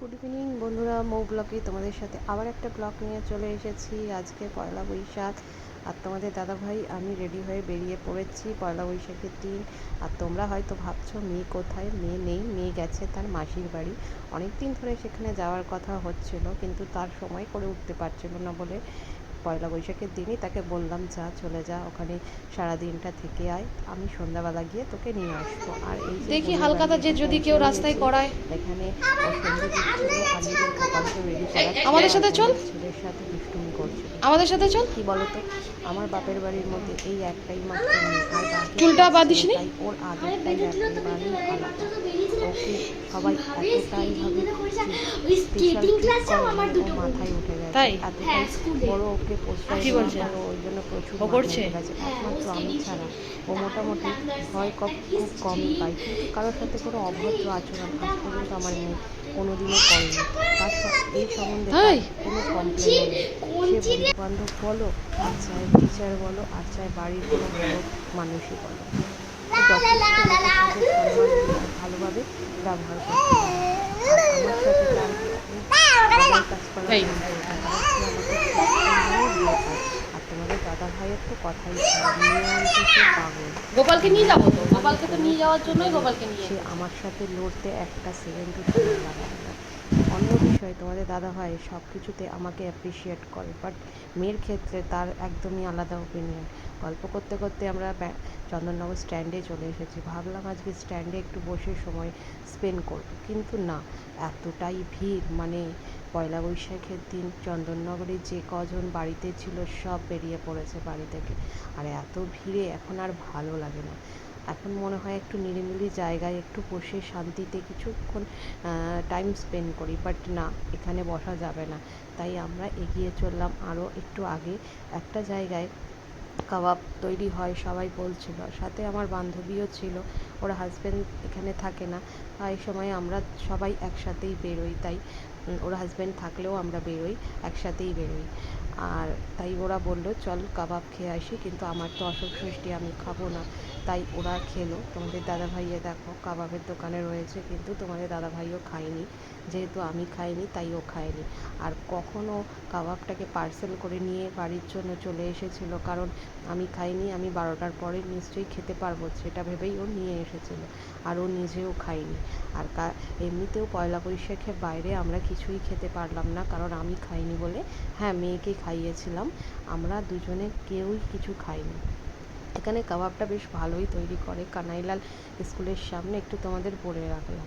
Good evening বন্ধুরা। মৌ ব্লগে তোমাদের সাথে আবার একটা ব্লগ নিয়ে চলে এসেছি। আজকে পয়লা বৈশাখ। আর তোমাদের দাদাভাই, আমি রেডি হয়ে বেরিয়ে পড়েছি পয়লা বৈশাখের দিন। আর তোমরা হয়তো ভাবছ, মেয়ে কোথায়? মেয়ে নেই, মেয়ে গেছে তার মাসির বাড়ি। অনেক দিন ধরে সেখানে যাওয়ার কথা হচ্ছিল, কিন্তু তার সময় করে উঠতে পারছিল না বলে পয়লা বৈশাখের দিনই তাকে বললাম যা চলে যা ওখানে সারা দিনটা থেকে আয় আমি সন্ধ্যাবেলা গিয়ে তোকে নিয়ে আসব। আর এই দেখি হালকাতা যে যদি কেউ রাস্তায় করায়। এখানে আমাদের সাথে চল। ছেলের সাথে দুষ্টুমি করছিল আমাদের সাথে চল। কি বলতো আমার বাপের বাড়ির মধ্যে এই একটাই মাত্র চুলটা তাই ওর আদরটাই একেবারেই আলাদা ওকে সবাই এতটাই ভাবে স্কেটিং ক্লাসেও আমার দুটো মাথায় উঠে গেছে। তাই? এতটাই হ্যাঁ, স্কুলে। বড় ওকে পোস্টার কি বলছে? ওই জন্য প্রচুর ও করছে? গেছে। হ্যাঁ, একমাত্র আমি ছাড়া। ও মোটামুটি ভয় খুব খুব কমই পায়। কিন্তু কারোর সাথে কোনো অভদ্র আচরণ আজ পর্যন্ত আমার মেয়ে কোনোদিনও করেনি তার স- এই সম্বন্ধে কোনো কমপ্লেন নেই। সে বন্ধু বান্ধব বলো আর চাই টিচার বলো আর চাই বাড়ির কোনো বড় মানুষই বলো। ভালোভাবে ব্যবহার আর তোমাদের দাদা ভাইয়ের তো কথাই গোপালকে নিয়ে যাব তো? গোপালকে তো নিয়ে যাওয়ার জন্যই গোপালকে নিয়ে আমার সাথে লড়তে একটা লাগায় না অন্য বিষয়, তোমাদের দাদা ভাই সব কিছুতে আমাকে অ্যাপ্রিসিয়েট করে। বাট মেয়ের ক্ষেত্রে তার একদমই আলাদা ওপিনিয়ন গল্প করতে করতে আমরা চন্দননগর স্ট্যান্ডে চলে এসেছি। ভাবলাম আজকে স্ট্যান্ডে একটু বসে সময় স্পেন্ড করব। কিন্তু না, এতটাই ভিড়। মানে পয়লা বৈশাখের দিন চন্দননগরে যে কজন বাড়িতে ছিল সব বেরিয়ে পড়েছে বাড়ি থেকে। আর এত ভিড়ে এখন আর ভালো লাগে না। এখন মনে হয় একটু নিরিবিলি জায়গায় একটু বসে শান্তিতে কিছুক্ষণ টাইম স্পেন্ড করি বাট না, এখানে বসা যাবে না। তাই আমরা এগিয়ে চললাম আরও একটু আগে। একটা জায়গায় কাবাব তৈরি হয়, সবাই বলছিল। সাথে আমার বান্ধবীও ছিল। ওর হাজব্যান্ড এখানে থাকে না। এই সময় আমরা সবাই একসাথেই বেরোই, তাই ওর হাজব্যান্ড থাকলেও আমরা বেরোই, একসাথেই বেরোই। আর তাই ওরা বলল, চল কাবাব খেয়ে আসি, কিন্তু আমার তো অসুখ সৃষ্টি, আমি খাব না। তাই ওরা খেলো। তোমাদের দাদা ভাইয়ে দেখো, কাবাবের দোকানে রয়েছে, কিন্তু তোমাদের দাদা ভাইও খায়নি। যেহেতু আমি খাইনি, তাই ও খায়নি। আর কখনো কাবাবটাকে পার্সেল করে নিয়ে বাড়ির জন্য চলে এসেছিল, কারণ আমি খাইনি, আমি বারোটার পরে নিশ্চয়ই খেতে পারব, সেটা ভেবেই ও নিয়ে এসেছিল, আর ও নিজেও খাইনি আর কা, এমনিতেও পয়লা বৈশাখে বাইরে আমরা কিছুই খেতে পারলাম না, কারণ আমি খাইনি বলে হ্যাঁ মেয়েকে খাইয়েছিলাম, আমরা দুজনে কেউই কিছু খাইনি। এখানে কাবাবটা বেশ ভালোই তৈরি করে, কানাইলাল স্কুলের সামনে একটু তোমাদের বলে রাখলাম।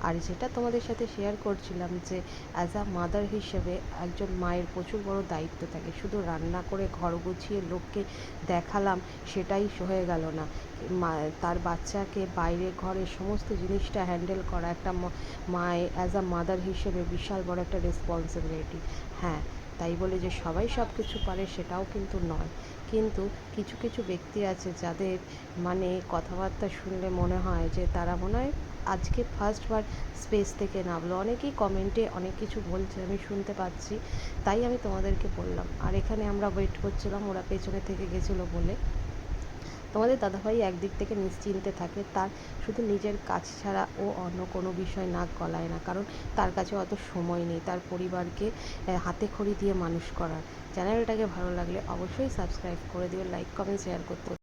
আর যেটা তোমাদের সাথে শেয়ার করছিলাম যে অ্যাজ আ মাদার হিসেবে একজন মায়ের প্রচুর বড় দায়িত্ব থাকে। শুধু রান্না করে ঘর গুছিয়ে লোককে দেখালাম, সেটাই হয়ে গেল না। মা, তার বাচ্চাকে বাইরে ঘরে সমস্ত জিনিসটা হ্যান্ডেল করা একটা মায়ে অ্যাজ আ মাদার হিসেবে বিশাল বড় একটা রেসপন্সিবিলিটি হ্যাঁ তাই বলে যে সবাই সব কিছু পারে সেটাও কিন্তু নয়। কিন্তু কিছু কিছু ব্যক্তি আছে যাদের মানে কথাবার্তা শুনলে মনে হয় যে তারা মনে হয় আজকে ফার্স্টবার স্পেস থেকে নামলো। অনেকেই কমেন্টে অনেক কিছু বলছে, আমি শুনতে পাচ্ছি। তাই আমি তোমাদেরকে বললাম। আর এখানে আমরা ওয়েট করছিলাম, ওরা পেছনে থেকে গেছিল বলে। তোমাদের দাদাভাই একদিক থেকে নিশ্চিন্তে থাকে, তার শুধু নিজের কাজ ছাড়া ও অন্য কোনো বিষয় নাক গলায় না, কারণ তার কাছে অত সময় নেই, তার পরিবারকে হাতে খড়ি দিয়ে মানুষ করার। চ্যানেলটাকে ভালো লাগলে অবশ্যই সাবস্ক্রাইব করে দিও, লাইক, কমেন্ট, শেয়ার করতে